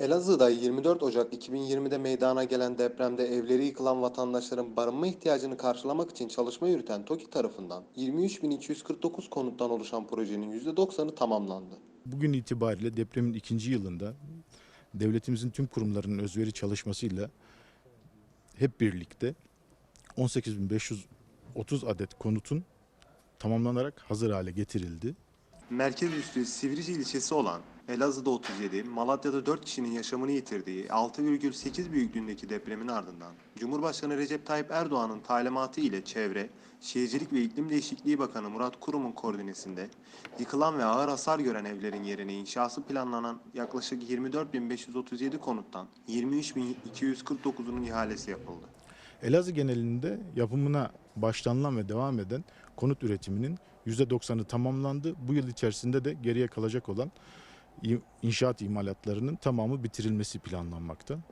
Elazığ'da 24 Ocak 2020'de meydana gelen depremde evleri yıkılan vatandaşların barınma ihtiyacını karşılamak için çalışma yürüten TOKİ tarafından 23.249 konuttan oluşan projenin %90'ı tamamlandı. Bugün itibariyle depremin ikinci yılında devletimizin tüm kurumlarının özveri çalışmasıyla hep birlikte 18.530 adet konutun tamamlanarak hazır hale getirildi. Merkez üstü Sivrice ilçesi olan Elazığ'da 37, Malatya'da 4 kişinin yaşamını yitirdiği 6,8 büyüklüğündeki depremin ardından Cumhurbaşkanı Recep Tayyip Erdoğan'ın talimatı ile Çevre, Şehircilik ve İklim Değişikliği Bakanı Murat Kurum'un koordinesinde yıkılan ve ağır hasar gören evlerin yerine inşası planlanan yaklaşık 24.537 konuttan 23.249'unun ihalesi yapıldı. Elazığ genelinde yapımına başlanılan ve devam eden konut üretiminin %90'ı tamamlandı. Bu yıl içerisinde de geriye kalacak olan inşaat imalatlarının tamamı bitirilmesi planlanmakta.